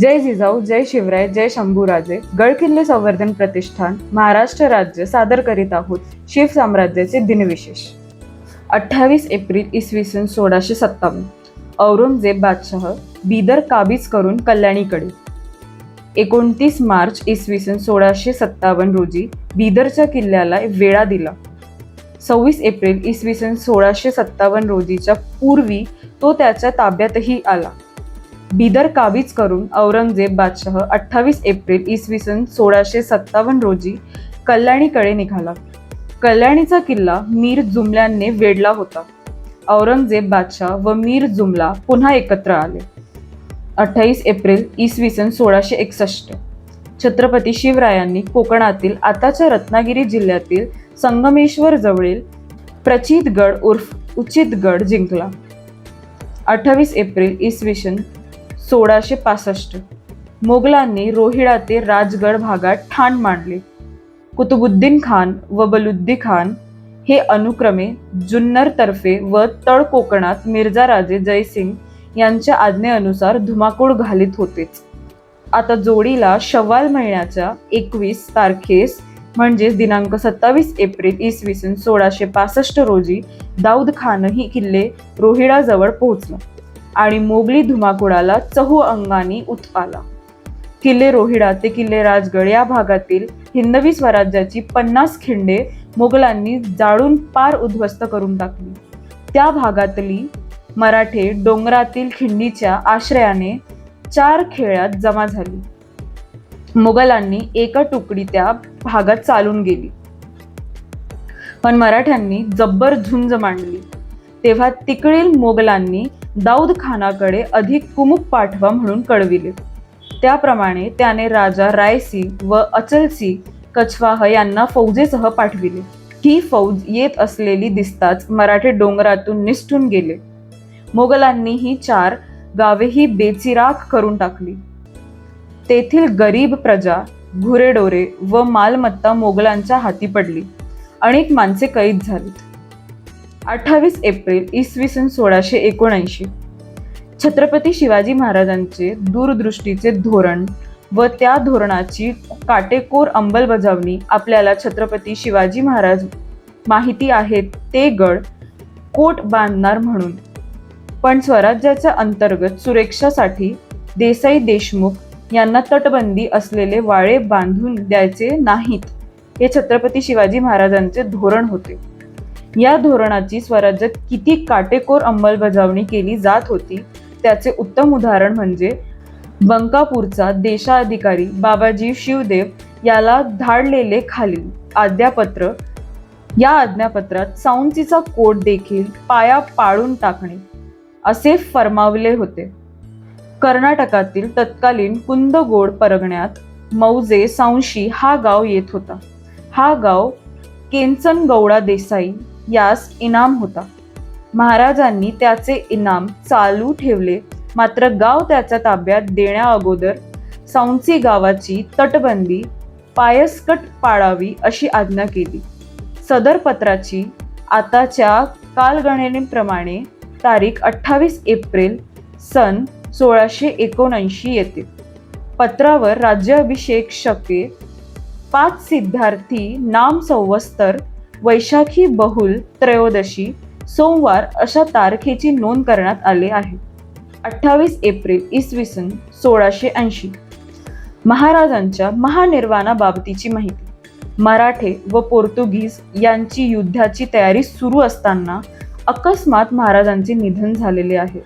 जय जिजाऊ जय शिवराय जय शंभूराजे. गडकिल्ले संवर्धन प्रतिष्ठान महाराष्ट्र राज्य सादर करीत आहोत शिव साम्राज्याचे दिनविशेष. अठ्ठावीस एप्रिल इसवी सन सोळाशे सत्तावन्न. औरंगजेब बादशाह बिदर काबीज करून कल्याणीकडे. एकोणतीस मार्च इसवी सन सोळाशे सत्तावन्न रोजी बिदरच्या किल्ल्याला वेढा दिला. सव्वीस एप्रिल इसवी सन सोळाशे सत्तावन्न रोजीच्या पूर्वी तो त्याच्या ताब्यातही आला. बिदर काबीज करून औरंगजेब बादशाह अठ्ठावीस एप्रिल इसवी सन सोळाशे सत्तावन्न रोजी कल्याणीकडे निघाला. कल्याणीचा किल्ला मीर जुमल्यांनी वेढला होता. औरंगजेब बादशाह व मीर जुमला पुन्हा एकत्र आले. अठ्ठावीस एप्रिल इसवी सन सोळाशे एकसष्ट. छत्रपती शिवरायांनी कोकणातील आताच्या रत्नागिरी जिल्ह्यातील संगमेश्वर जवळील प्रचितगड उर्फ उचितगड जिंकला. अठ्ठावीस एप्रिल इसवी सन सोळाशे पासष्ट. मोगलांनी रोहिडा ते राजगड भागात ठाण मांडले. कुतुबुद्दीन खान व बलुद्दी खान हे अनुक्रमे जुन्नरतर्फे व तळ कोकणात मिर्झा राजे जयसिंग यांच्या आज्ञेनुसार धुमाकूळ घालीत होतेच. आता जोडीला शव्वाल महिन्याच्या एकवीस तारखेस म्हणजेच दिनांक सत्तावीस एप्रिल इसवी सन सोळाशे पासष्ट रोजी दाऊद खानही किल्ले रोहिडाजवळ पोहोचला. आणि मोगली धुमाकुळाला चहू अंगानी उत्पाला. किल्ले रोहिडा ते किल्ले राजगड या भागातील हिंदवी स्वराज्याची पन्नास खिंडे मोगलांनी जाळून पार उद्ध्वस्त करून टाकली. त्या भागातली मराठे डोंगरातील खिंडीच्या आश्रयाने चार खेळ्यात जमा झाली. मोगलांनी एका तुकडी त्या भागात चालून गेली. पण मराठ्यांनी जब्बर झुंज मांडली. तेव्हा तिकडील मोगलांनी दाऊद खानाकडे अधिक कुमुक पाठवा म्हणून कळविले. त्याप्रमाणे त्याने राजा रायसिंग व अचलसिंग कछवाह यांना फौजेसह पाठविले. ही फौज येत असलेली दिसताच मराठे डोंगरातून निसटून गेले. मोगलांनी ही चार गावेही बेचिराख करून टाकली. तेथील गरीब प्रजा घुरेडोरे व मालमत्ता मोगलांच्या हाती पडली. अनेक माणसे कैद झालीत. अठ्ठावीस एप्रिल इसवी सन सोळाशे एकोणऐंशी. छत्रपती शिवाजी महाराजांचे दूरदृष्टीचे धोरण व त्या धोरणाची काटेकोर अंमलबजावणी आपल्याला छत्रपती शिवाजी महाराज माहिती आहेत ते गड कोट बांधणार म्हणून. पण स्वराज्याच्या अंतर्गत सुरक्षासाठी देसाई देशमुख यांना तटबंदी असलेले वाळे बांधून द्यायचे नाहीत हे छत्रपती शिवाजी महाराजांचे धोरण होते. या धोरणाची स्वराज्यात किती काटेकोर अंमलबजावणी केली जात होती त्याचे उत्तम उदाहरण म्हणजे बंकापूरचा देशाधिकारी बाबाजी शिवदेव याला धाडलेले खालील आज्ञापत्र. या आज्ञापत्रात साऊंचीचा कोट देखील पाया पाडून टाकणे असे फरमावले होते. कर्नाटकातील तत्कालीन कुंदगोड परगण्यात मौजे साऊंशी हा गाव येत होता. हा गाव केंचन गौडा देसाई यास इनाम होता. महाराजांनी त्याचे इनाम चालू ठेवले. मात्र गाव त्याच्या ताब्यात देण्या अगोदर गावाची तटबंदी पायस्कट पाळावी अशी आज्ञा केली. सदर पत्राची आताच्या कालगणनेप्रमाणे तारीख अठ्ठावीस एप्रिल सन सोळाशे एकोणऐंशी येते. पत्रावर राज्याभिषेक शके पाच सिद्धार्थी नाम संवस्तर वैशाखी बहुल त्रयोदशी सोमवार अशा तारखेची नोंद करण्यात आली आहे. अठ्ठावीस एप्रिल इसवी सन सोळाशे ऐंशी. महाराजांच्या महानिर्वाणाबाबतीची माहिती. मराठे व पोर्तुगीज यांची युद्धाची तयारी सुरू असताना अकस्मात महाराजांचे निधन झालेले आहे.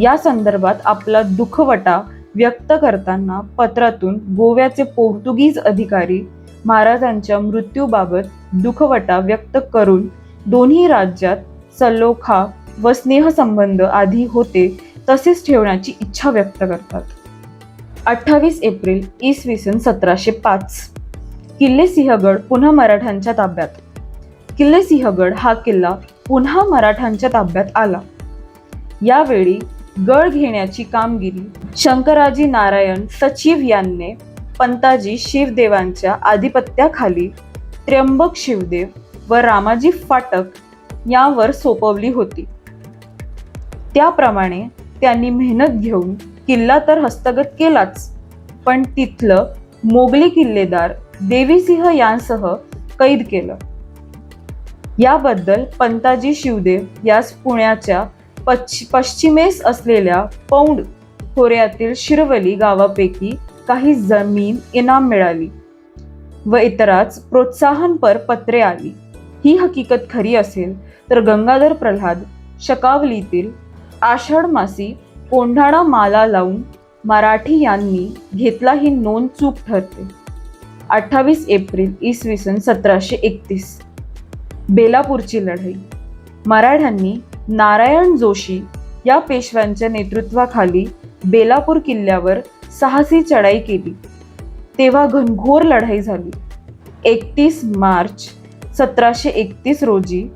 या संदर्भात आपला दुःखवटा व्यक्त करताना पत्रातून गोव्याचे पोर्तुगीज अधिकारी महाराजांच्या मृत्यूबाबत दुखवटा व्यक्त करून दोन्ही राज्यात सलोखा व स्नेहसंबंध आधी होते तसेच ठेवण्याची इच्छा व्यक्त करतात. अठ्ठावीस एप्रिल इसवी सन सतराशे पाच. किल्ले सिंहगड पुन्हा मराठ्यांच्या ताब्यात. किल्ले सिंहगड हा किल्ला पुन्हा मराठ्यांच्या ताब्यात आला. यावेळी गड घेण्याची कामगिरी शंकराजी नारायण सचिव यांनी पंताजी शिवदेवांच्या आधिपत्याखाली त्र्यंबक शिवदेव व रामाजी फाटक यावर सोपवली होती. त्याप्रमाणे त्यांनी मेहनत घेऊन किल्ला तर हस्तगत केलाच पण तिथलं मोगली किल्लेदार देवीसिंह यांसह कैद केलं. याबद्दल पंताजी शिवदेव यास पुण्याच्या पश्चिमेस असलेल्या पौंड खोऱ्यातील शिरवली गावापैकी काही जमीन इनाम मिळाली व इतराच प्रोत्साहनपर पत्रे आली. ही हकीकत खरी असेल तर गंगाधर प्रल्हाद शकावलीतील आषाढ मासी कोंढाणा माला लावून मराठी यांनी घेतला ही नोंद चूक ठरते. अठ्ठावीस एप्रिल इसवी सन सतराशे एकतीस. बेलापूरची लढाई. मराठ्यांनी नारायण जोशी या पेशव्यांच्या नेतृत्वाखाली बेलापूर किल्ल्यावर साहसी चढाई केली. तेव्हा घनघोर लढाई झाली. एकतीस मार्च सतराशे एकतीस रोजी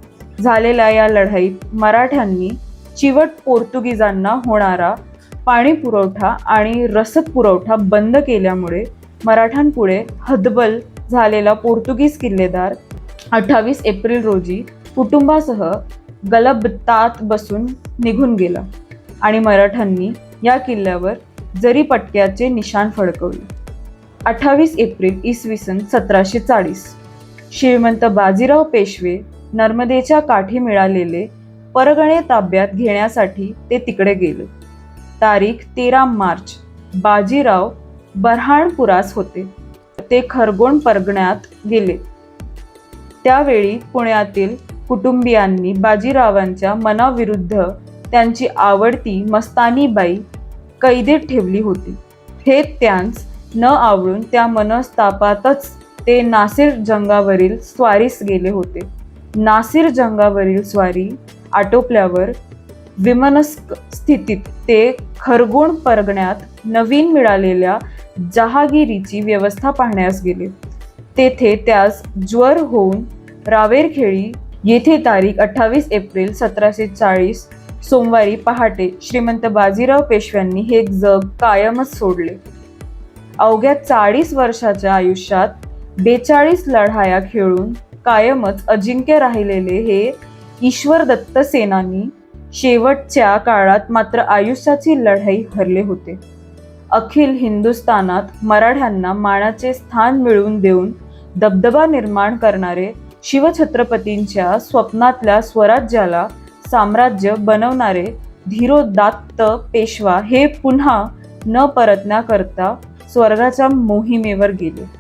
झालेल्या या लढाईत मराठ्यांनी चिवट पोर्तुगीजांना होणारा पाणी पुरवठा आणि रसद पुरवठा बंद केल्यामुळे मराठ्यांपुढे हदबल झालेला पोर्तुगीज किल्लेदार अठ्ठावीस एप्रिल रोजी कुटुंबासह गलबतात बसून निघून गेला आणि मराठ्यांनी या किल्ल्यावर जरी पटक्याचे निशाण फडकवले. अठ्ठावीस एप्रिल इसवी सन सतराशे चाळीस. श्रीमंत बाजीराव पेशवे नर्मदेच्या काठी मिळालेले परगणे ताब्यात घेण्यासाठी ते तिकडे गेले. तारीख तेरा मार्च बाजीराव बऱ्हाणपुरास होते. ते खरगोण परगण्यात गेले. त्यावेळी पुण्यातील कुटुंबियांनी बाजीरावांच्या मनाविरुद्ध त्यांची आवडती मस्तानीबाई कैदेत ठेवली होती. हे त्यांस न आवडून त्या मनस्तापातच ते नासिर जंगावरील स्वारीस गेले होते. नासिर जंगावरील स्वारी आटोपल्यावर विमनस्क स्थितीत ते खरगोण परगण्यात नवीन मिळालेल्या जहागिरीची व्यवस्था पाहण्यास गेले. तेथे त्यास ज्वर होऊन रावेरखेडी येथे तारीख अठ्ठावीस एप्रिल सतराशे चाळीस सोमवारी पहाटे श्रीमंत बाजीराव पेशव्यांनी हे जग कायमच सोडले. अवघ्या चाळीस वर्षाच्या आयुष्यात बेचाळीस लढाया खेळून कायमच अजिंक्य राहिलेले हे ईश्वरदत्त सेनानी शेवटच्या काळात मात्र आयुष्याची लढाई हरले होते. अखिल हिंदुस्थानात मराठ्यांना मानाचे स्थान मिळवून देऊन दबदबा निर्माण करणारे शिवछत्रपतींच्या स्वप्नातल्या स्वराज्याला साम्राज्य बनवणारे धीरोदात्त पेशवा हे पुन्हा न परतण्याकरता स्वर्गाच्या मोहिमेवर गेले.